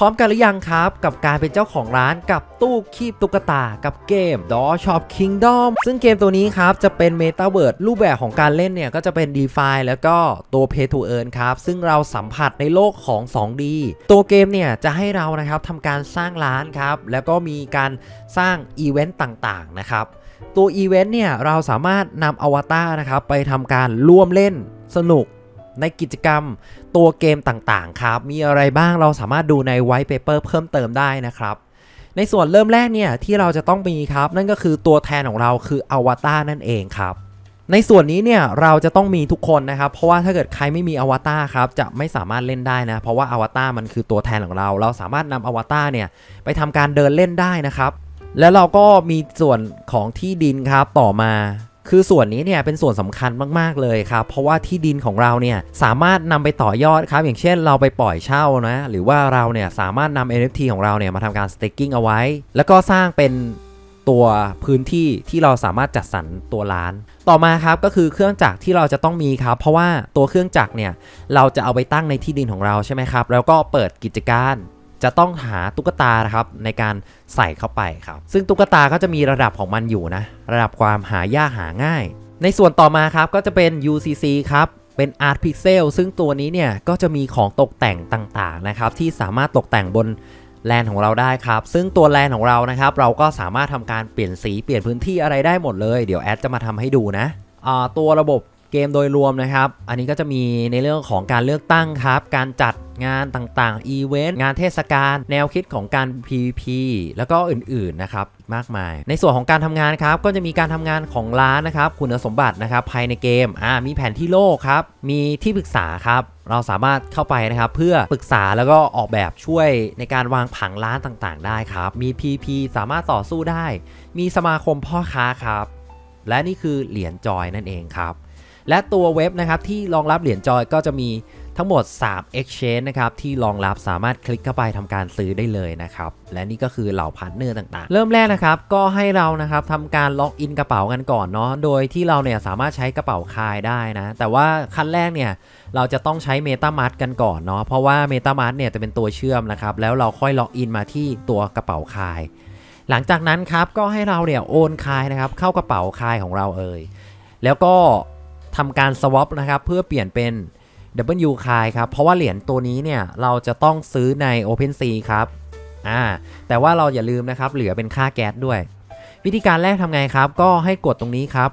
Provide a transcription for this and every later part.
พร้อมกันหรือยังครับกับการเป็นเจ้าของร้านกับตู้คีบตุ๊กตากับเกม d o Shop Kingdom ซึ่งเกมตัวนี้ครับจะเป็น Meta w o r d รูปแบบของการเล่นเนี่ย ก็จะเป็น DeFi แล้วก็ตัว Pay to Earn ครับ ซึ่งเราสัมผัสในโลกของ 2D ตัวเกมเนี่ยจะให้เรานะครับทำการสร้างร้านครับ แล้วก็มีการสร้างอีเวนต์ต่างๆนะครับตัวอีเวนต์เนี่ยเราสามารถนำอวตารนะครับไปทำการร่วมเล่นสนุก ในกิจกรรมตัวเกมต่างๆครับ มีอะไรบ้างเราสามารถดูในไวท์เปเปอร์เพิ่มเติมได้นะครับ ในส่วนเริ่มแรกเนี่ยที่เราจะต้องมีครับ นั่นก็คือตัวแทนของเราคืออวตารนั่นเองครับในส่วนนี้เนี่ยเราจะต้องมีทุกคนนะครับ เพราะว่าถ้าเกิดใครไม่มีอวตารครับจะไม่สามารถเล่นได้นะ เพราะว่าอวตารมันคือตัวแทนของเรา เราสามารถนำอวตารเนี่ยไปทำการเดินเล่นได้นะครับ แล้วเราก็มีส่วนของที่ดินครับต่อมา คือส่วนนี้เนี่ยเป็นส่วนสำคัญมาก ๆ เลยครับ เพราะว่าที่ดินของเราเนี่ยสามารถนำไปต่อยอดครับ อย่างเช่นเราไปปล่อยเช่านะ หรือว่าเราเนี่ยสามารถนำ NFT ของเราเนี่ยมาทำการ staking เอาไว้ แล้วก็สร้างเป็นตัวพื้นที่ที่เราสามารถจัดสรรตัวร้าน ต่อมาครับก็คือเครื่องจักรที่เราจะต้องมีครับ เพราะว่าตัวเครื่องจักรเนี่ยเราจะเอาไปตั้งในที่ดินของเราใช่ไหมครับ แล้วก็เปิดกิจการ จะต้องหาตุ๊กตานะครับในการใส่เข้าไปครับ ซึ่งตุ๊กตาก็จะมีระดับของมันอยู่นะ ระดับความหายากหาง่าย ในส่วนต่อมาครับก็จะเป็น UCC ครับเป็น Art Pixel ซึ่งตัวนี้เนี่ยก็จะมีของตกแต่งต่างๆนะครับที่สามารถตกแต่งบนแลนของเราได้ครับ ซึ่งตัวแลนของเรานะครับ เราก็สามารถทำการเปลี่ยนสีเปลี่ยนพื้นที่อะไรได้หมดเลย เดี๋ยวแอดจะมาทำให้ดูนะตัวระบบ เกมโดยรวมนะครับ อันนี้ก็จะมีในเรื่องของการเลือกตั้งครับ การจัดงานต่างๆ อีเวนต์ งานเทศกาล แนวคิดของการ PVP แล้วก็อื่นๆ นะครับ มากมาย ในส่วนของการทำงานครับ ก็จะมีการทำงานของร้านนะครับ คุณสมบัตินะครับ ภายในเกม อ่า มีแผนที่โลกครับ มีที่ปรึกษาครับ เราสามารถเข้าไปนะครับ เพื่อปรึกษาแล้วก็ออกแบบช่วยในการวางผังร้านต่างๆ ได้ครับ มี PP สามารถต่อสู้ได้ มีสมาคมพ่อค้าครับ และนี่คือเหรียญจอยนั่นเองครับ และตัวเว็บนะครับที่รองรับเหรียญจอยก็จะมีทั้งหมด 3 Exchange นะครับที่รองรับสามารถคลิกเข้าไปทำการซื้อได้เลยนะครับ และนี่ก็คือเหล่าพาร์ทเนอร์ต่างๆ เริ่มแรกนะครับ ก็ให้เรานะครับทำการล็อกอินกระเป๋ากันก่อนเนาะโดยที่เราเนี่ยสามารถใช้กระเป๋าคายได้นะ แต่ว่าขั้นแรกเนี่ยเราจะต้องใช้ MetaMask กันก่อนเนาะเพราะว่า MetaMask เนี่ยจะเป็นตัวเชื่อมนะครับแล้วเราค่อยล็อกอินมาที่ตัวกระเป๋าคาย หลังจากนั้นครับก็ให้เราเนี่ยโอนคายนะครับเข้ากระเป๋าคายของเราเอ่ยแล้วก็ ทำการ swap นะครับเพื่อเปลี่ยนเป็น W คายครับ เพราะว่าเหรียญตัวนี้เนี่ยเราจะต้องซื้อใน OpenSea ครับอ่าแต่ว่าเราอย่าลืมนะครับเหลือเป็นค่าแก๊สด้วย วิธีการแรกทำไงครับ ก็ให้กดตรงนี้ครับ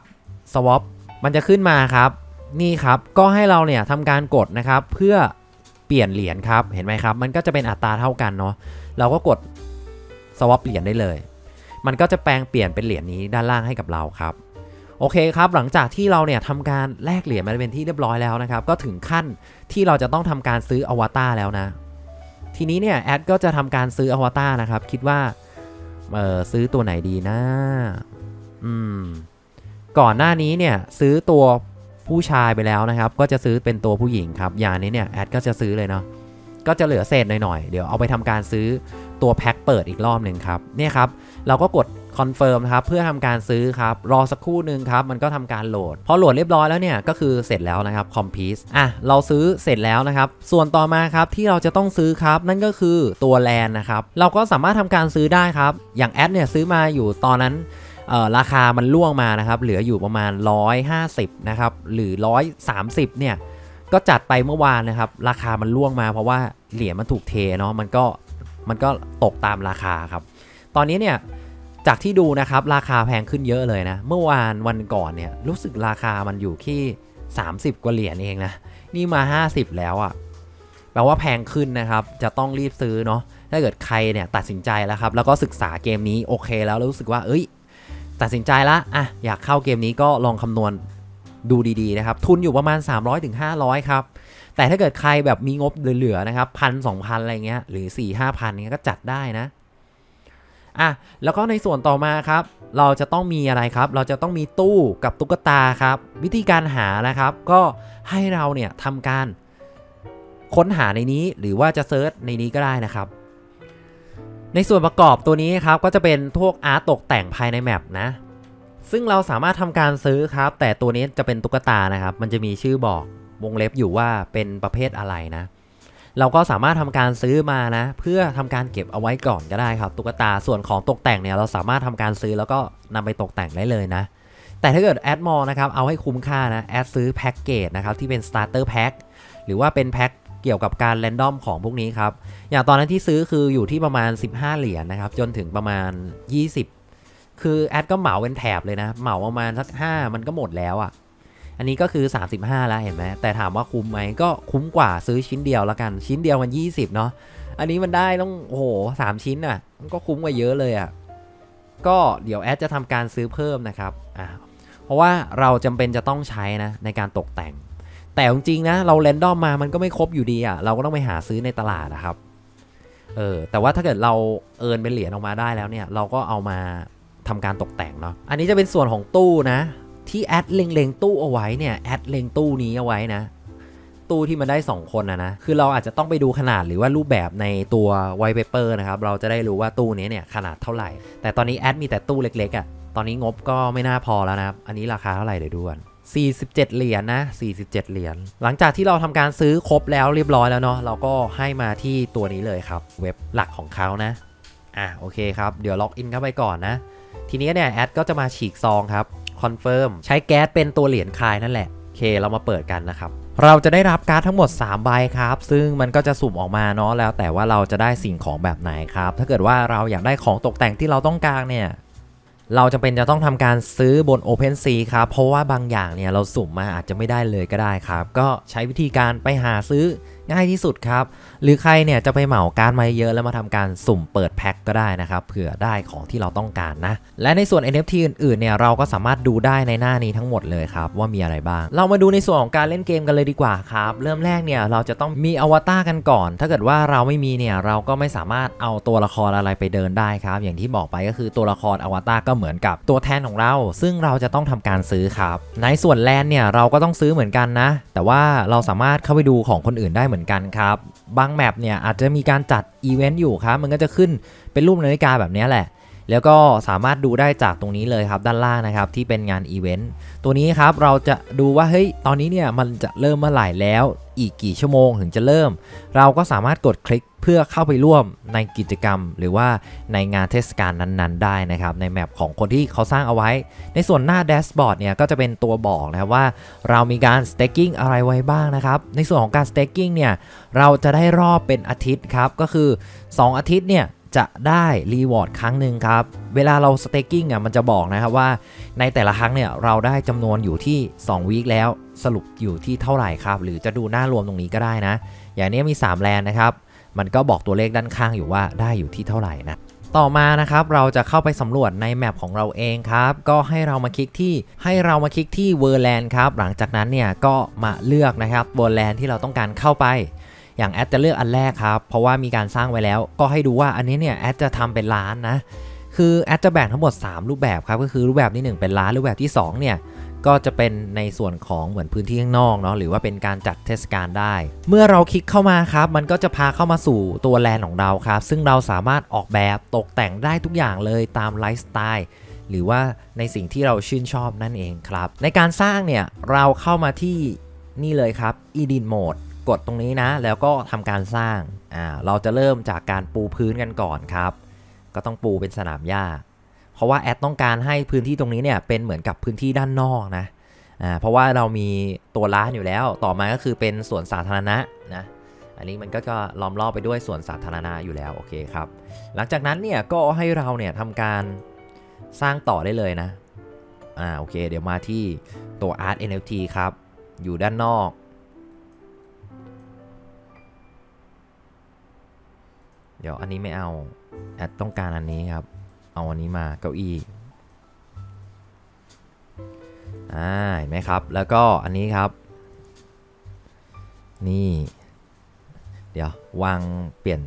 swap มันจะขึ้นมาครับ นี่ครับก็ให้เราเนี่ยทำการกดนะครับเพื่อเปลี่ยนเหรียญครับเห็นไหมครับ มันก็จะเป็นอัตราเท่ากันเนาะเราก็กด swap เหรียญได้เลย มันก็จะแปลงเปลี่ยนเป็นเหรียญนี้ด้านล่างให้กับเราครับ โอเคครับ หลังจากที่เราเนี่ยทำการแลกเหรียญมาเป็นที่เรียบร้อยแล้วนะครับ ก็ถึงขั้นที่เราจะต้องทำการซื้ออวตารแล้วนะ ทีนี้เนี่ยแอดก็จะทำการซื้ออวตารนะครับ คิดว่าเออซื้อตัวไหนดีนะ อืม ก่อนหน้านี้เนี่ยซื้อตัวผู้ชายไปแล้วนะครับ ก็จะซื้อเป็นตัวผู้หญิงครับ อย่างนี้เนี่ยแอดก็จะซื้อเลยเนาะ ก็จะเหลือเศษหน่อยๆ เดี๋ยวเอาไปทำการซื้อตัวแพ็คเปิดอีกรอบหนึ่งครับ เนี่ยครับ เราก็กด คอนเฟิร์มครับเพื่อทำการซื้อครับรอสักครู่หนึ่งครับมันก็ทำการโหลด พอโหลดเรียบร้อยแล้วเนี่ยก็คือเสร็จแล้วนะครับคอมพิวอะเราซื้อเสร็จแล้วนะครับส่วนต่อมาครับที่เราจะต้องซื้อครับนั่นก็คือตัวแลนนะครับเราก็สามารถทำการซื้อได้ครับอย่างแอดเนี่ยซื้อมาอยู่ตอนนั้นราคามันล่วงมานะครับเหลืออยู่ประมาณ 150นะครับหรือ 130เนี่ยก็จัดไปเมื่อวานนะครับราคามันล่วงมาเพราะว่าเหรียญมันถูกเทเนาะมันก็มันก็ตกตามราคาครับ ตอนนี้เนี่ย จากที่ดูนะครับราคาแพงขึ้นเยอะเลยนะ เมื่อวานวันก่อนเนี่ยรู้สึกราคามันอยู่ที่ 30 กว่าเหรียญเองนะ นี่มา 50 แล้วอะ่ะแปลว่าแพงขึ้นนะครับ จะต้องรีบซื้อเนาะถ้าเกิดใครเนี่ยตัดสินใจแล้วครับ แล้วก็ศึกษาเกมนี้โอเคแล้วแล้วรู้สึกว่า เอ้ย ตัดสินใจละอะอยากเข้าเกมนี้ก็ลองคำนวณดูดีๆนะครับ ทุนอยู่ประมาณ 300-500ถึง500ครับแต่ถ้าเกิดใครแบบมีงบเหลือๆนะครับพันสองพันอะไรเงี้ยหรือ4ี่ห้าพันเงี้ยก็จัดได้นะ อะแล้วก็ในส่วนต่อมาครับ เราจะต้องมีอะไรครับ เราจะต้องมีตู้กับตุ๊กตาครับ วิธีการหานะครับ ก็ให้เราเนี่ยทำการค้นหาในนี้หรือว่าจะเซิร์ชในนี้ก็ได้นะครับในส่วนประกอบตัวนี้ครับก็จะเป็นพวกอาร์ตตกแต่งภายในแมปนะ ซึ่งเราสามารถทำการซื้อครับ แต่ตัวนี้จะเป็นตุ๊กตานะครับ มันจะมีชื่อบอกวงเล็บอยู่ว่าเป็นประเภทอะไรนะ เราก็สามารถทำการซื้อมานะ เพื่อทำการเก็บเอาไว้ก่อนก็ได้ครับ ตุ๊กตาส่วนของตกแต่งเนี่ยเราสามารถทำการซื้อแล้วก็นำไปตกแต่งได้เลยนะ แต่ถ้าเกิดแอดมอลนะครับเอาให้คุ้มค่านะแอดซื้อแพ็กเกจนะครับที่เป็น starter pack หรือว่าเป็นแพ็คเกี่ยวกับการแรนดอมของพวกนี้ครับ อย่างตอนนั้นที่ซื้อคืออยู่ที่ประมาณ 15 เหรียญนะครับ จนถึงประมาณ 20 คือแอดก็เหมาเป็นแถบเลยนะ เหมาประมาณสัก 5 มันก็หมดแล้วอะ่ะ อันนี้ก็คือ 35 แล้วเห็นไหมแต่ถามว่าคุ้มไหมก็คุ้มกว่าซื้อชิ้นเดียวแล้วกัน ชิ้นเดียวมัน 20 เนาะอันนี้มันได้ต้องโอ้โหสามชิ้นอะก็คุ้มกว่าเยอะเลยอะก็เดี๋ยวแอดจะทำการซื้อเพิ่มนะครับอ่าเพราะว่าเราจำเป็นจะต้องใช้นะในการตกแต่ง แต่จริงๆนะเราแรนดอมมามันก็ไม่ครบอยู่ดีอะ่ะเราก็ต้องไปหาซื้อในตลาดนะครับเออแต่ว่าถ้าเกิดเราเอินเป็นเหรียญออกมาได้แล้วเนี่ย เราก็เอามาทำการตกแต่งเนาะอันนี้จะเป็นส่วนของตู้นะ ที่แอดเล็งๆตู้เอาไว้เนี่ยแอดเล็งตู้นี้เอาไว้นะ ตู้ที่มันได้ 2 คนนะนะ คือเราอาจจะต้องไปดูขนาดหรือว่ารูปแบบในตัวไวเปเปอร์นะครับ เราจะได้รู้ว่าตู้นี้เนี่ยขนาดเท่าไหร่ แต่ตอนนี้แอดมีแต่ตู้เล็กๆอะ่ะตอนนี้งบก็ไม่น่าพอแล้วนะครับ อันนี้ราคาเท่าไหร่เดี๋ยวดูกัน47 เหรียญนะ47 เหรียญ หลังจากที่เราทำการซื้อครบแล้วเรียบร้อยแล้วเนาะ เราก็ให้มาที่ตัวนี้เลยครับ เว็บหลักของเขานะ อะโอเคครับ เดี๋ยวล็อกอินเข้าไปก่อนนะ ทีนี้เนี่ยแอดก็จะมาฉีกซองครับ คอนเฟิร์มใช้แก๊สเป็นตัวเหรียญคลายนั่นแหละโอเคเรามาเปิดกันนะครับเราจะได้รับการ์ดทั้งหมด 3 ใบครับ ซึ่งมันก็จะสุ่มออกมาเนาะแล้วแต่ว่าเราจะได้สิ่งของแบบไหนครับ ถ้าเกิดว่าเราอยากได้ของตกแต่งที่เราต้องการเนี่ยเราจะเป็นจะต้องทำการซื้อบน OpenSea ครับ เพราะว่าบางอย่างเนี่ยเราสุ่มมาอาจจะไม่ได้เลยก็ได้ครับ ก็ใช้วิธีการไปหาซื้อ ง่ายที่สุดครับ หรือใครเนี่ยจะไปเหมาการมาเยอะแล้วมาทำการสุ่มเปิดแพ็คก็ได้นะครับเผื่อได้ของที่เราต้องการนะ และในส่วน NFT อื่นๆเนี่ยเราก็สามารถดูได้ในหน้านี้ทั้งหมดเลยครับว่ามีอะไรบ้าง เรามาดูในส่วนของการเล่นเกมกันเลยดีกว่าครับ เริ่มแรกเนี่ยเราจะต้องมีอวตารกันก่อน ถ้าเกิดว่าเราไม่มีเนี่ยเราก็ไม่สามารถเอาตัวละครอะไรไปเดินได้ครับ อย่างที่บอกไปก็คือตัวละครอวตารก็เหมือนกับตัวแทนของเรา ซึ่งเราจะต้องทำการซื้อครับ ในส่วนแลนเนี่ยเราก็ต้องซื้อเหมือนกันนะ แต่ว่าเราสามารถเข้าไปดูของคนอื่นได้เหมือนกันครับ บางแมปเนี่ยอาจจะมีการจัดอีเวนต์อยู่ครับ มันก็จะขึ้นเป็นรูปนาฬิกาแบบนี้แหละ แล้วก็สามารถดูได้จากตรงนี้เลยครับด้านล่างนะครับที่เป็นงานอีเวนต์ตัวนี้ครับเราจะดูว่าเฮ้ยตอนนี้เนี่ยมันจะเริ่มเมื่อไหร่แล้วอีกกี่ชั่วโมงถึงจะเริ่ม เราก็สามารถกดคลิกเพื่อเข้าไปร่วมในกิจกรรม หรือว่าในงานเทศกาลนั้นๆ ได้นะครับ ในแมปของคนที่เขาสร้างเอาไว้ ในส่วนหน้าแดชบอร์ดเนี่ยก็จะเป็นตัวบอกนะครับว่า เรามีการ staking อะไรไว้บ้างนะครับ ในส่วนของการ staking เนี่ยเราจะได้รอบเป็นอาทิตย์ครับ ก็คือ 2 อาทิตย์เนี่ย จะได้รีวอร์ดครั้งหนึ่งครับ เวลาเรา staking อะมันจะบอกนะครับว่า ในแต่ละครั้งเนี่ยเราได้จำนวนอยู่ที่2วีคแล้วสรุปอยู่ที่เท่าไหร่ครับ หรือจะดูหน้ารวมตรงนี้ก็ได้นะ อย่างนี้มี 3 แลนนะครับ มันก็บอกตัวเลขด้านข้างอยู่ว่าได้อยู่ที่เท่าไหร่นะต่อมานะครับเราจะเข้าไปสำรวจในแมปของเราเองครับ ก็ให้เรามาคลิกที่ให้เรามาคลิกที่เวอร์แลนด์ครับ หลังจากนั้นเนี่ยก็มาเลือกนะครับเวอร์แลนด์ที่เราต้องการเข้าไป อย่างแอดจะเลือกอันแรกครับ เพราะว่ามีการสร้างไว้แล้ว ก็ให้ดูว่าอันนี้เนี่ยแอดจะทำเป็นร้านนะคือแอดจะแบ่งทั้งหมด 3 รูปแบบครับก็คือรูปแบบที่ 1 เป็นร้านรูปแบบที่ 2 เนี่ยก็จะเป็นในส่วนของเหมือนพื้นที่ข้างนอกเนาะหรือว่าเป็นการจัดเทศกาลได้ เมื่อเราคลิกเข้ามาครับ มันก็จะพาเข้ามาสู่ตัวแลนด์ของเราครับ ซึ่งเราสามารถออกแบบตกแต่งได้ทุกอย่างเลยตามไลฟ์สไตล์หรือว่าในสิ่งที่เราชื่นชอบนั่นเองครับ ในการสร้างเนี่ยเราเข้ามาที่นี่เลยครับ Edit Mode กดตรงนี้นะ แล้วก็ทำการสร้างอ่าเราจะเริ่มจากการปูพื้นกันก่อนครับ ก็ต้องปูเป็นสนามหญ้า เพราะว่าแอดต้องการให้พื้นที่ตรงนี้เนี่ยเป็นเหมือนกับพื้นที่ด้านนอกนะอ่าเพราะว่าเรามีตัวร้านอยู่แล้ว ต่อมาก็คือเป็นสวนสาธารณะนะอันนี้มันก็จะล้อมรอบไปด้วยสวนสาธารณะอยู่แล้วโอเคครับ หลังจากนั้นเนี่ยก็ให้เราเนี่ยทำการสร้างต่อได้เลยนะอ่าโอเค เดี๋ยวมาที่ตัว Art NFT ครับ อยู่ด้านนอก ดี๋ยวอันนี้ไม่เอาแอดต้องการอันนี้ครับ เอาอันนี้มาเก้าอี้อ่าเห็นไหมครับ แล้วก็อันนี้ครับ นี่ เดี๋ยววางเปลี่ยน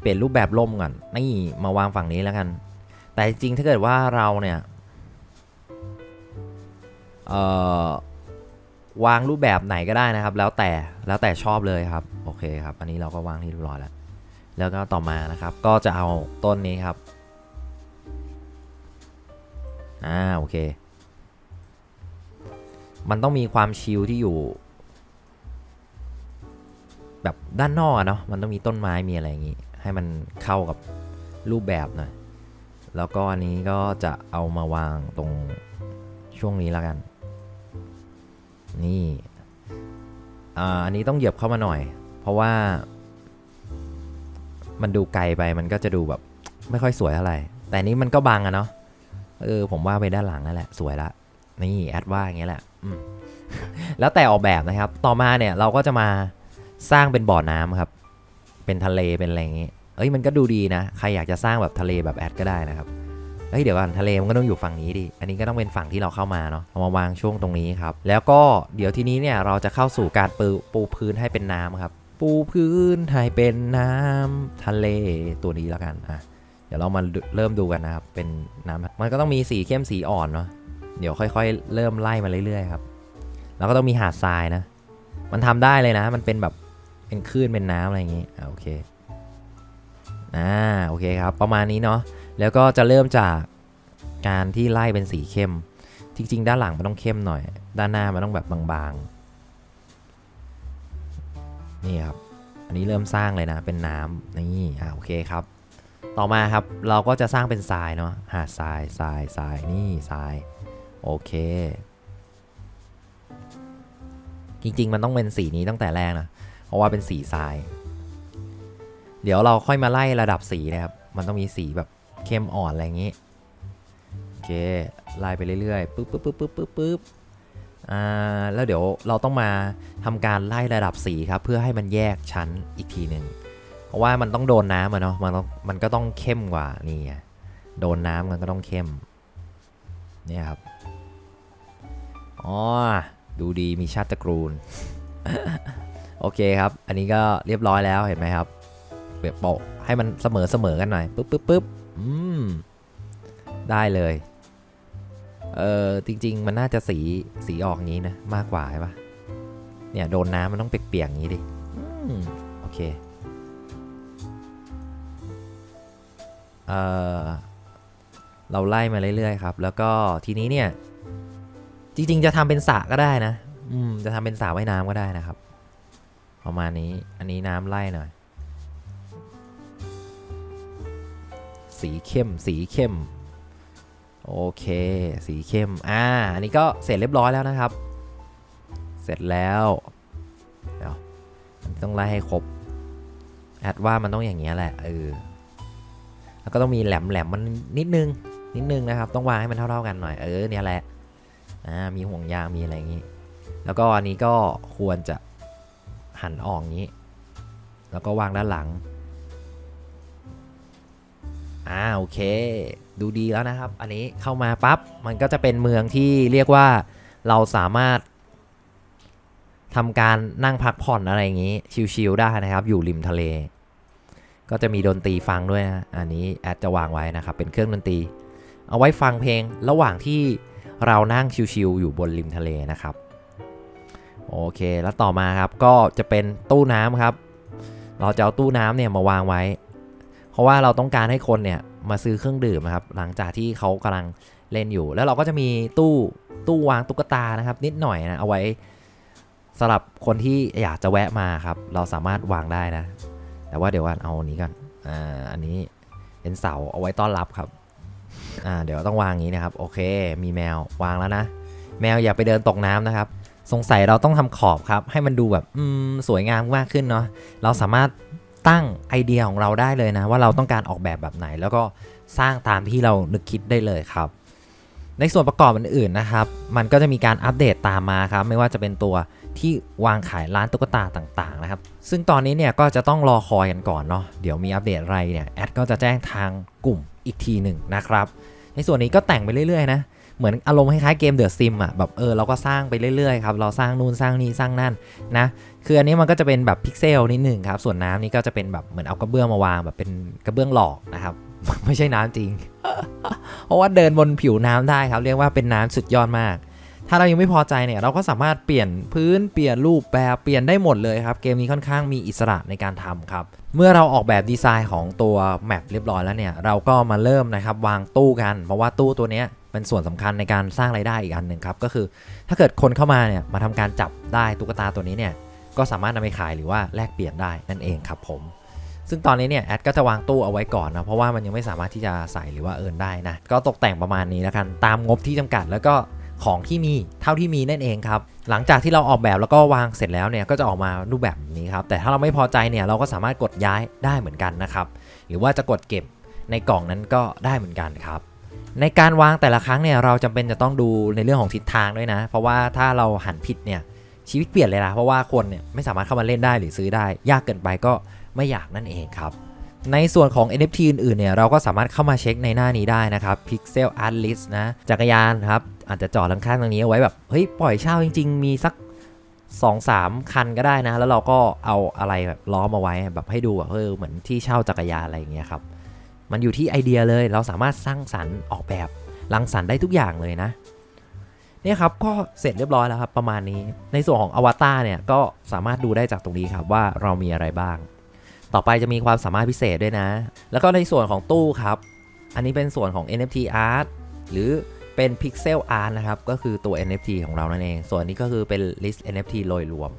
เปลี่ยนรูปแบบล่มก่อนนี่มาวางฝั่งนี้แล้วกัน แต่จริงๆถ้าเกิดว่าเราเนี่ยเอ่อวางรูปแบบไหนก็ได้นะครับ แล้วแต่แล้วแต่ชอบเลยครับ โอเคครับ อันนี้เราก็วางที่เรียบร้อยแล้ว แล้วก็ต่อมานะครับ ก็จะเอาต้นนี้ครับอ่าโอเค มันต้องมีความชิลที่อยู่ แบบด้านนอกเนาะมันต้องมีต้นไม้มีอะไรอย่างงี้ ให้มันเข้ากับรูปแบบหน่อยแล้วก็อันนี้ก็จะเอามาวางตรงช่วงนี้แล้วกัน นี่อ่าอันนี้ต้องเหยียบเข้ามาหน่อย เพราะว่า มันดูไกลไปมันก็จะดูแบบไม่ค่อยสวยเท่าไหร่แต่นี้มันก็บังอะเนาะเออผมว่าไปด้านหลังนั่นแหละสวยละนี่แอดว่าอย่างเงี้ยแหละแล้วแต่ออกแบบนะครับ ต่อมาเนี่ยเราก็จะมาสร้างเป็นบ่อน้ำครับ เป็นทะเลเป็นอะไรอย่างงี้ยเอ้ยมันก็ดูดีนะ ใครอยากจะสร้างแบบทะเลแบบแอดก็ได้นะครับเฮ้ยเดี๋ยวก่อนทะเลมันก็ต้องอยู่ฝั่งนี้ดิ อันนี้ก็ต้องเป็นฝั่งที่เราเข้ามาเนาะเอามาวางช่วงตรงนี้ครับ แล้วก็เดี๋ยวทีนี้เนี่ยเราจะเข้าสู่การปูปูพื้นให้เป็นน้ำครับ ปูพื้นให้เป็นน้ำทะเลตัวนี้แล้วกันอะเดี๋ยวเรามาเริ่มดูกันนะครับ เป็นน้ำมันก็ต้องมีสีเข้มสีอ่อนเนาะเดี๋ยวค่อยๆ เริ่มไล่มาเรื่อยๆครับ แล้วก็ต้องมีหาดทรายนะ มันทำได้เลยนะ มันเป็นแบบเป็นคลื่นเป็นน้ำอะไรอย่างงี้อ่าโอเคอ่าโอเคครับ ประมาณนี้เนาะแล้วก็จะเริ่มจากการที่ไล่เป็นสีเข้ม จริง ๆ ด้านหลังมันต้องเข้มหน่อย ด้านหน้ามันต้องแบบบางๆ นี่ครับ อันนี้เริ่มสร้างเลยนะ เป็นน้ำนี่อ่าโอเคครับ ต่อมาครับเราก็จะสร้างเป็นทรายเนาะหาดทรายทรายทรายนี่ทรายโอเค จริงๆ มันต้องเป็นสีนี้ตั้งแต่แรกนะเพราะว่าเป็นสีทราย เดี๋ยวเราค่อยมาไล่ระดับสีนะครับ มันต้องมีสีแบบเข้มอ่อนอะไรอย่างนี้โอเคไล่ไปเรื่อยๆปึ๊บปึ๊บปึ๊บปึ๊บปึ๊บปึ๊บ อ่าแล้วเดี๋ยวเราต้องมาทำการไล่ระดับสีครับ เพื่อให้มันแยกชั้นอีกทีหนึ่งเพราะว่ามันต้องโดนน้ำอะเนาะมันต้องมันก็ต้องเข้มกว่านี่โดนน้ำมันก็ต้องเข้มเนี่ยครับอ๋อดูดีมีชาติตระกูลโอเคครับ อันนี้ก็เรียบร้อยแล้วเห็นไหมครับเปียกโปะให้มันเสมอเสมอกันหน่อยปึ๊บปึ๊บปึ๊บอืมได้เลย เออจริง ๆ มันน่าจะสีสีออกงี้นะ มากกว่าใช่ปะเนี่ยโดนน้ำมันต้องเปียกๆอย่างนี้ดิอโอเคเออเราไล่มาเรื่อยๆครับ แล้วก็ทีนี้เนี่ย จริง ๆ จะทำเป็นสระก็ได้นะ อืม จะทำเป็นสระว่ายน้ำก็ได้นะครับ ประมาณนี้ อันนี้น้ำไล่หน่อย สีเข้ม สีเข้ม โอเค สีเข้ม อ่า อันนี้ก็เสร็จเรียบร้อยแล้วนะครับ เสร็จแล้วเดี๋ยวต้องไล่ให้ครบ แอดว่ามันต้องอย่างเงี้ยแหละ เออ แล้วก็ต้องมีแหลมแหลมมันนิดนึง นิดนึงนะครับ ต้องวางให้มันเท่า ๆกันหน่อย เออ เนี่ยแหละ อ่า มีห่วงยาง มีอะไรอย่างงี้ แล้วก็อันนี้ก็ควรจะหันออกงี้ แล้วก็วางด้านหลัง อ่า โอเค ดูดีแล้วนะครับ อันนี้เข้ามาปั๊บมันก็จะเป็นเมืองที่เรียกว่าเราสามารถทำการนั่งพักผ่อนอะไรอย่างนี้ชิลๆได้นะครับ อยู่ริมทะเล ก็จะมีดนตรีฟังด้วยนะอันนี้แอดจะวางไว้นะครับ เป็นเครื่องดนตรี เอาไว้ฟังเพลงระหว่างที่เรานั่งชิลๆอยู่บนริมทะเลนะครับโอเค แล้วต่อมาครับก็จะเป็นตู้น้ำครับ เราจะเอาตู้น้ำเนี่ยมาวางไว้ เพราะว่าเราต้องการให้คนเนี่ย มาซื้อเครื่องดื่มนะครับ หลังจากที่เขากำลังเล่นอยู่ แล้วเราก็จะมีตู้ตู้วางตุ๊กตานะครับ นิดหน่อยนะเอาไว้สำหรับคนที่อยากจะแวะมาครับ เราสามารถวางได้นะ แต่ว่าเดี๋ยววันเอาอันนี้กันอ่าอันนี้เป็นเสาเอาไว้ต้อนรับครับอ่าเดี๋ยวต้องวางอย่างนี้นะครับ โอเค มีแมววางแล้วนะ แมวอย่าไปเดินตกน้ำนะครับ สงสัยเราต้องทำขอบครับ ให้มันดูแบบอืมสวยงามมากขึ้นเนาะเราสามารถ ตั้งไอเดียของเราได้เลยนะ ว่าเราต้องการออกแบบแบบไหน แล้วก็สร้างตามที่เรานึกคิดได้เลยครับ ในส่วนประกอบอื่นๆนะครับ มันก็จะมีการอัปเดตตามมาครับ ไม่ว่าจะเป็นตัวที่วางขายร้านตุ๊กตาต่างๆนะครับ ซึ่งตอนนี้เนี่ยก็จะต้องรอคอยกันก่อนเนาะเดี๋ยวมีอัปเดตอะไรเนี่ยแอดก็จะแจ้งทางกลุ่มอีกทีหนึ่งนะครับ ในส่วนนี้ก็แต่งไปเรื่อยๆนะเหมือนอารมณ์คล้ายๆเกมเดอะซิมอะแบบเออเราก็สร้างไปเรื่อยๆครับเราสร้างนู่นสร้างนี่สร้างนั่นนะคืออันนี้มันก็จะเป็นแบบพิกเซลนิดหนึ่งครับส่วนน้ำนี่ก็จะเป็นแบบเหมือนเอากระเบื้องมาวางแบบเป็นกระเบื้องหลอกนะครับไม่ใช่น้ำจริง เพราะว่าเดินบนผิวน้ำได้ครับ เรียกว่าเป็นน้ำสุดยอดมาก ถ้าเรายังไม่พอใจเนี่ยเราก็สามารถเปลี่ยนพื้นเปลี่ยนรูปแบบเปลี่ยนได้หมดเลยครับ เกมนี้ค่อนข้างมีอิสระในการทำครับ เมื่อเราออกแบบดีไซน์ของตัวแมปเรียบร้อยแล้วเนี่ย เราก็มาเริ่มนะครับวางตู้กัน เพราะว่าตู้ตัวนี้เป็นส่วนสำคัญในการสร้างไรายได้อีกอันหนึ่งครับ ก็คือถ้าเกิดคนเข้ามาเนี่ยมาทำการจับได้ตุ๊กตาตัวนี้เนี่ยก็สามารถนำไปขายหรือว่าแลกเปลี่ยนได้นั่นเองครับผม ซึ่งตอนนี้เนี่ยแอดก็จะวางตู้เอาไว้ก่อนนะเพราะว่ามันยังไม่สามารถที่จะใส่หรือว่าเอินได้นะก็ตกแต่งประมาณนี้แล้วกันตามงบที่จำกัดแล้วก็ ของที่มีเท่าที่มีนั่นเองครับ หลังจากที่เราออกแบบแล้วก็วางเสร็จแล้วเนี่ยก็จะออกมารูปแบบนี้ครับ แต่ถ้าเราไม่พอใจเนี่ยเราก็สามารถกดย้ายได้เหมือนกันนะครับ หรือว่าจะกดเก็บในกล่องนั้นก็ได้เหมือนกันครับ ในการวางแต่ละครั้งเนี่ยเราจำเป็นจะต้องดูในเรื่องของทิศทางด้วยนะ เพราะว่าถ้าเราหันผิดเนี่ยชีวิตเปลี่ยนเลยนะเพราะว่าคนเนี่ยไม่สามารถเข้ามาเล่นได้หรือซื้อได้ ยากเกินไปก็ไม่อยากนั่นเองครับ ในส่วนของ NFT อื่นๆเนี่ยเราก็สามารถเข้ามาเช็คในหน้านี้ได้นะครับ Pixel Art List นะจักรยานครับอาจจะจอดข้างๆตรงนี้เอาไว้แบบเฮ้ยปล่อยเช่าจริง ๆ มีสัก 2-3 คันก็ได้นะ แล้วเราก็เอาอะไรแบบล้อมเอาไว้แบบให้ดูแบบเออเหมือนที่เช่าจักรยานอะไรอย่างเงี้ยครับมันอยู่ที่ไอเดียเลยเราสามารถสร้างสรรค์ออกแบบรังสรรค์ได้ทุกอย่างเลยนะเนี่ยครับก็เสร็จเรียบร้อยแล้วครับประมาณนี้ ในส่วนของอวตารเนี่ยก็สามารถดูได้จากตรงนี้ครับว่าเรามีอะไรบ้าง ต่อไปจะมีความสามารถพิเศษด้วยนะ แล้วก็ในส่วนของตู้ครับ อันนี้เป็นส่วนของ NFT art หรือเป็น Pixel Art นะครับ ก็คือตัว NFT ของเรานั่นเอง ส่วนนี้ก็คือเป็น list NFT โดยรวม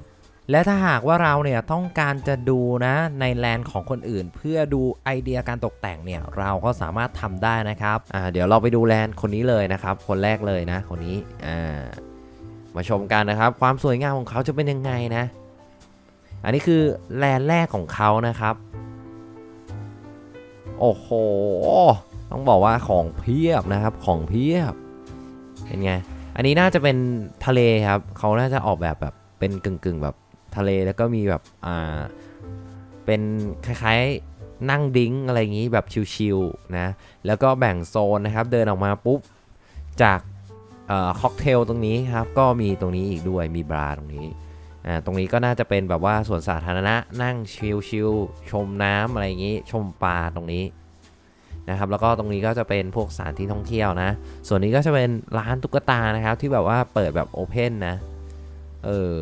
และถ้าหากว่าเราเนี่ยต้องการจะดูนะในแลนด์ของคนอื่น เพื่อดูไอเดียการตกแต่งเนี่ยเราก็สามารถทำได้นะครับอ่าเดี๋ยวเราไปดูแลนด์คนนี้เลยนะครับ คนแรกเลยนะ คนนี้อ่ามาชมกันนะครับ ความสวยงามของเขาจะเป็นยังไงนะ อันนี้คือแลนด์แรกของเขานะครับ โอ้โห ต้องบอกว่าของเพียบนะครับ ของเพียบ เป็นไง อันนี้น่าจะเป็นทะเลครับ เขาน่าจะออกแบบแบบเป็นกึ่งๆแบบทะเลแล้วก็มีแบบ อ่า เป็นคล้ายๆนั่งดิ้งอะไรอย่างนี้แบบชิลๆนะ แล้วก็แบ่งโซนนะครับ เดินออกมาปุ๊บ จากเอ่อค็อกเทลตรงนี้ครับ ก็มีตรงนี้อีกด้วย มีบาร์ตรงนี้ อ่าตรงนี้ก็น่าจะเป็นแบบว่าสวนสาธารณะนั่งชิลๆชมน้ำอะไรอย่างนี้ชมปลาตรงนี้นะครับแล้วก็ตรงนี้ก็จะเป็นพวกสถานที่ท่องเที่ยวนะ ส่วนนี้ก็จะเป็นร้านตุ๊กตานะครับที่แบบว่าเปิดแบบโอเพนนะเออ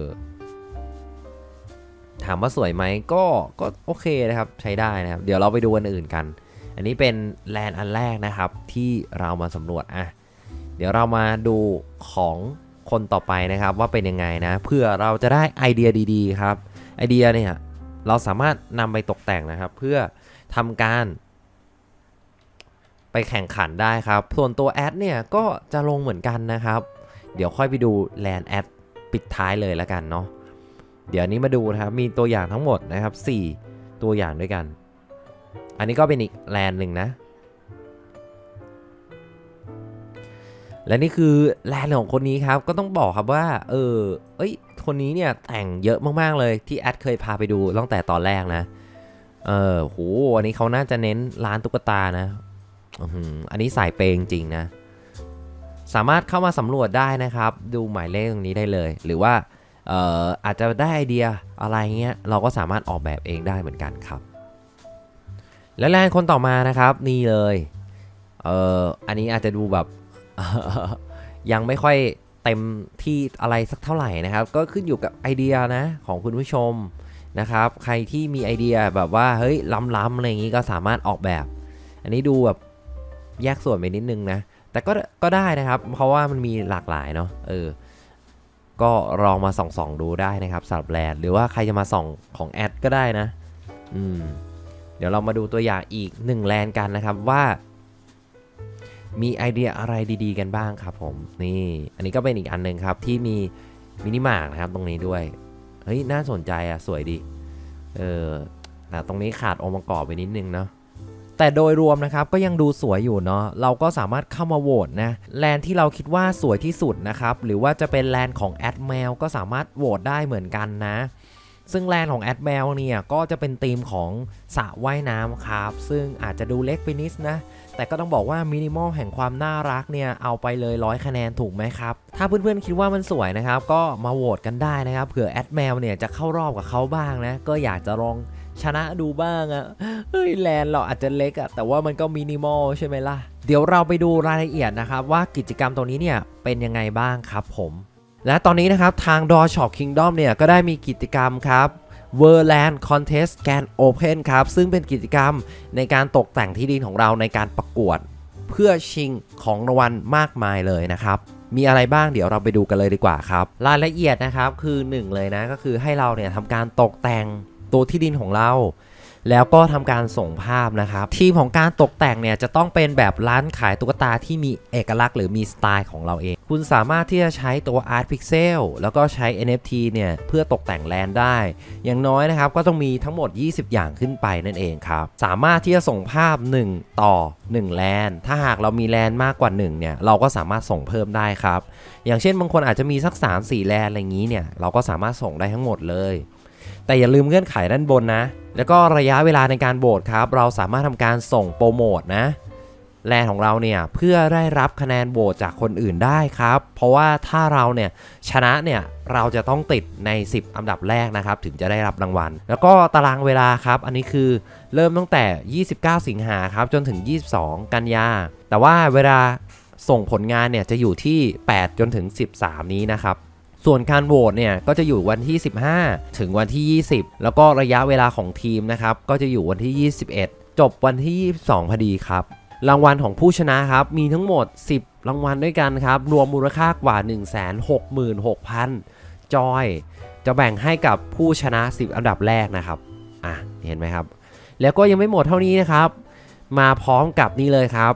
ถามว่าสวยไหมก็ก็โอเคนะครับใช้ได้นะครับ เดี๋ยวเราไปดูอันอื่นกัน อันนี้เป็นแลนด์อันแรกนะครับที่เรามาสำรวจอะเดี๋ยวเรามาดูของ คนต่อไปนะครับว่าเป็นยังไงนะ เพื่อเราจะได้ไอเดียดีๆครับไอเดียเนี่ยเราสามารถนำไปตกแต่งนะครับ เพื่อทำการ ไปแข่งขันได้ครับ ส่วนตัวแอดเนี่ยก็จะลงเหมือนกันนะครับ เดี๋ยวค่อยไปดูแลนแอดปิดท้ายเลยแล้วกันเนาะเดี๋ยวนี้มาดูนะครับ มีตัวอย่างทั้งหมดนะครับ 4 ตัวอย่างด้วยกัน อันนี้ก็เป็นอีกแลนหนึ่งนะ และนี่คือแลนด์ของคนนี้ครับ ก็ต้องบอกครับว่า เออ เอ้ย คนนี้เนี่ยแต่งเยอะมากๆเลยที่แอดเคยพาไปดูตั้งแต่ตอนแรกนะ เออโหอันนี้เขาน่าจะเน้นร้านตุ๊กตานะอันนี้สายเปย์จริงนะ สามารถเข้ามาสำรวจได้นะครับ ดูหมายเลขตรงนี้ได้เลย หรือว่าเอออาจจะได้ไอเดียอะไรเงี้ย เราก็สามารถออกแบบเองได้เหมือนกันครับ และแลนด์คนต่อมานะครับ นี่เลย เอออันนี้อาจจะดูแบบ ยังไม่ค่อยเต็มที่อะไรสักเท่าไหร่นะครับ ก็ขึ้นอยู่กับไอเดียนะของคุณผู้ชมนะครับ ใครที่มีไอเดียแบบว่าเฮ้ยล้ำๆอะไรอย่างนี้ก็สามารถออกแบบ อันนี้ดูแบบแยกส่วนไปนิดนึงนะแต่ก็ก็ได้นะครับ เพราะว่ามันมีหลากหลายเนาะเออก็ลองมาส่องส่องๆดูได้นะครับสำหรับแบรนด์หรือว่าใครจะมาส่องของแอดก็ได้นะ อืม เดี๋ยวเรามาดูตัวอย่างอีกหนึ่งแลนด์กันนะครับว่า มีไอเดียอะไรดีๆกันบ้างครับผมนี่อันนี้ก็เป็นอีกอันหนึ่งครับที่มีมินิมาร์ทนะครับตรงนี้ด้วยเฮ้ยน่าสนใจอะสวยดีเออแต่ตรงนี้ขาดองค์ประกอบไปนิดนึงเนาะแต่โดยรวมนะครับก็ยังดูสวยอยู่เนาะเราก็สามารถเข้ามาโหวตนะแลนที่เราคิดว่าสวยที่สุดนะครับหรือว่าจะเป็นแลนของแอดแมวก็สามารถโหวตได้เหมือนกันนะ ซึ่งแลนของแอดแมวเนี่ยก็จะเป็นธีมของสระว่ายน้ำครับ ซึ่งอาจจะดูเล็กไปนิดนะ แต่ก็ต้องบอกว่ามินิมอลแห่งความน่ารักเนี่ยเอาไปเลยร้อยคะแนนถูกไหมครับ ถ้าเพื่อนๆคิดว่ามันสวยนะครับ ก็มาโหวตกันได้นะครับเผื่อแอดแมวเนี่ยจะเข้ารอบกับเขาบ้างนะ ก็อยากจะลองชนะดูบ้างอะเฮ้ยแลนเราอาจจะเล็กอะแต่ว่ามันก็มินิมอลใช่ไหมล่ะ เดี๋ยวเราไปดูรายละเอียดนะครับ ว่ากิจกรรมตรงนี้เนี่ยเป็นยังไงบ้างครับผม และตอนนี้นะครับทาง d o r Shop Kingdom เนี่ยก็ได้มีกิจกรรมครับ w o r l a n d Contest Scan Open ครับ ซึ่งเป็นกิจกรรมในการตกแต่งที่ดินของเราในการประกวด เพื่อชิงของรางวัลมากมายเลยนะครับ มีอะไรบ้างเดี๋ยวเราไปดูกันเลยดีกว่าครับ รายละเอียดนะครับคือหนึ่งเลยนะก็คือให้เราเนี่ยทำการตกแต่งตัวที่ดินของเรา แล้วก็ทำการส่งภาพนะครับ ทีมของการตกแต่งเนี่ยจะต้องเป็นแบบร้านขายตุ๊กตาที่มีเอกลักษณ์หรือมีสไตล์ของเราเอง คุณสามารถที่จะใช้ตัว Art Pixel แล้วก็ใช้ NFT เนี่ยเพื่อตกแต่งแลนด์ได้ อย่างน้อยนะครับก็ต้องมีทั้งหมด 20 อย่างขึ้นไปนั่นเองครับ สามารถที่จะส่งภาพ 1 ต่อ 1 แลนด์ถ้าหากเรามีแลนด์มากกว่า 1 เนี่ย เราก็สามารถส่งเพิ่มได้ครับ อย่างเช่นบางคนอาจจะมีสัก 3-4 แลนด์อะไรอย่างนี้เนี่ย เราก็สามารถส่งได้ทั้งหมดเลย แต่อย่าลืมเงื่อนไขด้านบนนะ แล้วก็ระยะเวลาในการโบสครับ เราสามารถทำการส่งโปรโมทนะแลนของเราเนี่ยเพื่อได้รับคะแนนโหวตจากคนอื่นได้ครับ เพราะว่าถ้าเราเนี่ยชนะเนี่ยเราจะต้องติดใน 10 อันดับแรกนะครับ ถึงจะได้รับรางวัล แล้วก็ตารางเวลาครับ อันนี้คือเริ่มตั้งแต่ 29 สิงหาครับ จนถึง 22 กันยา แต่ว่าเวลาส่งผลงานเนี่ยจะอยู่ที่ 8 จนถึง 13 นี้นะครับ ส่วนการโหวตเนี่ยก็จะอยู่วันที่ 15 ถึงวันที่ 20 แล้วก็ระยะเวลาของทีมนะครับก็จะอยู่วันที่ 21 จบวันที่ 22 พอดีครับ รางวัลของผู้ชนะครับมีทั้งหมด 10 รางวัลด้วยกันครับ รวมมูลค่ากว่า 166,000 จอย จะแบ่งให้กับผู้ชนะ 10 อันดับแรกนะครับอะเห็นไหมครับ แล้วก็ยังไม่หมดเท่านี้นะครับ มาพร้อมกับนี่เลยครับ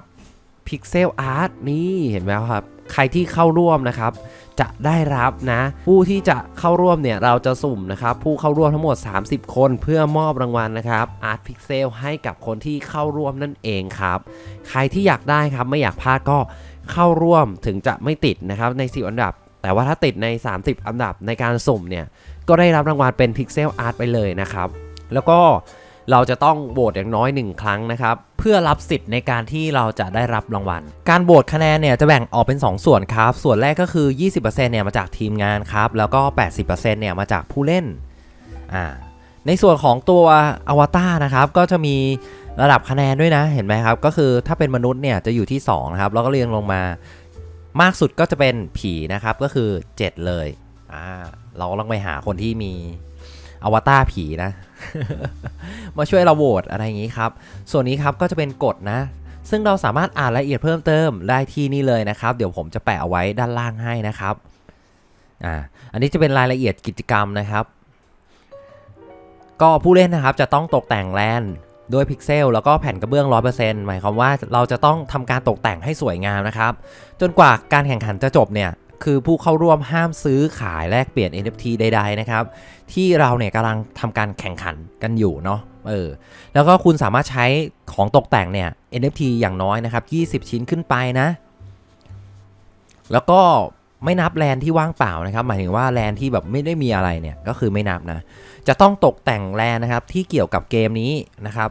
Pixel Art นี่เห็นไหมครับ ใครที่เข้าร่วมนะครับ จะได้รับนะ ผู้ที่จะเข้าร่วมเนี่ยเราจะสุ่มนะครับผู้เข้าร่วมทั้งหมด 30 คนเพื่อมอบรางวัลนะครับ Art Pixel ให้กับคนที่เข้าร่วมนั่นเองครับ ใครที่อยากได้ครับไม่อยากพลาดก็เข้าร่วมถึงจะไม่ติดนะครับใน 10 อันดับ แต่ว่าถ้าติดใน 30 อันดับในการสุ่มเนี่ยก็ได้รับรางวัลเป็น Pixel Art ไปเลยนะครับ แล้วก็ เราจะต้องโหวตอย่างน้อย1ครั้งนะครับเพื่อรับสิทธิ์ในการที่เราจะได้รับรางวัล การโหวตคะแนนเนี่ยจะแบ่งออกเป็น 2 ส่วนครับ ส่วนแรกก็คือ 20%เนี่ยมาจากทีมงานครับ แล้วก็ 80%เนี่ยมาจากผู้เล่นอ่าในส่วนของตัวอวตารนะครับก็จะมีระดับคะแนนด้วยนะเห็นไหมครับ ก็คือถ้าเป็นมนุษย์เนี่ยจะอยู่ที่2นะครับแล้วก็เรียงลงมามากสุดก็จะเป็นผีนะครับก็คือ 7 เลยอ่าเราลองไปหาคนที่มีอวตารผีนะ มาช่วยเราโหวตอะไรอย่างนี้ครับ ส่วนนี้ครับก็จะเป็นกฎนะ ซึ่งเราสามารถอ่านรายละเอียดเพิ่มเติมได้ที่นี่เลยนะครับ เดี๋ยวผมจะแปะเอาไว้ด้านล่างให้นะครับอ่าอันนี้จะเป็นรายละเอียดกิจกรรมนะครับ ก็ผู้เล่นนะครับจะต้องตกแต่งแลนด์ด้วยพิกเซลแล้วก็แผ่นกระเบื้อง 100%หมายความว่าเราจะต้องทำการตกแต่งให้สวยงามนะครับ จนกว่าการแข่งขันจะจบเนี่ย คือผู้เข้าร่วมห้ามซื้อขายแลกเปลี่ยน NFT ใดๆนะครับ ที่เราเนี่ยกำลังทำการแข่งขันกันอยู่เนาะเออแล้วก็คุณสามารถใช้ของตกแต่งเนี่ย NFT อย่างน้อยนะครับ 20 ชิ้นขึ้นไปนะ แล้วก็ไม่นับแลนที่ว่างเปล่านะครับ หมายถึงว่าแลนที่แบบไม่ได้มีอะไรเนี่ยก็คือไม่นับนะ จะต้องตกแต่งแลนนะครับที่เกี่ยวกับเกมนี้นะครับ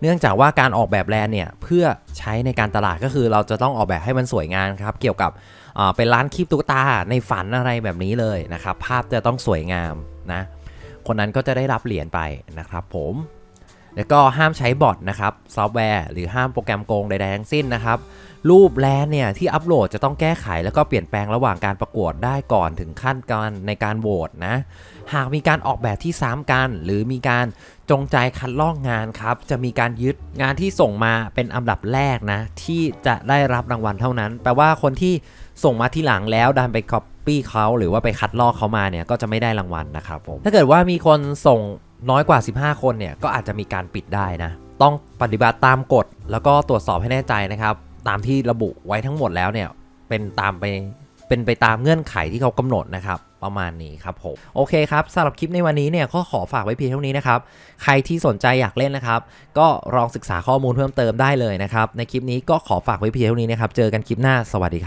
เนื่องจากว่าการออกแบบแลนเนี่ยเพื่อใช้ในการตลาดก็คือเราจะต้องออกแบบให้มันสวยงามครับ เกี่ยวกับ เป็นร้านคีบตุ๊กตาในฝันอะไรแบบนี้เลยนะครับ ภาพจะต้องสวยงามนะ คนนั้นก็จะได้รับเหรียญไปนะครับผม แล้วก็ห้ามใช้บอทนะครับซอฟต์แวร์หรือห้ามโปรแกรมโกงใดๆทั้งสิ้นนะครับ รูปแลนเนี่ยที่อัปโหลดจะต้องแก้ไขแล้วก็เปลี่ยนแปลงระหว่างการประกวดได้ก่อนถึงขั้นการในการโหวตนะ หากมีการออกแบบที่ซ้ำกัน หรือมีการจงใจคัดลอกงานครับ จะมีการยึดงานที่ส่งมาเป็นอันดับแรกนะที่จะได้รับรางวัลเท่านั้น แปลว่าคนที่ ส่งมาที่หลังแล้วดันไปก๊อปปี้เขาหรือว่าไปคัดลอกเขามาเนี่ยก็จะไม่ได้รางวัลนะครับผมถ้าเกิดว่ามีคนส่งน้อยกว่า 15 คนเนี่ยก็อาจจะมีการปิดได้นะ ต้องปฏิบัติตามกฎแล้วก็ตรวจสอบให้แน่ใจนะครับ ตามที่ระบุไว้ทั้งหมดแล้วเนี่ยเป็นตามไปเป็นไปตามเงื่อนไขที่เขากำหนดนะครับประมาณนี้ครับผมโอเคครับสำหรับคลิปในวันนี้เนี่ยก็ขอฝากไว้เพียงเท่านี้นะครับ ใครที่สนใจอยากเล่นนะครับ ก็ลองศึกษาข้อมูลเพิ่มเติมได้เลยนะครับ ในคลิปนี้ก็ขอฝากไว้เพียงเท่านี้นะครับ เจอกันคลิปหน้าสวัสดีครับ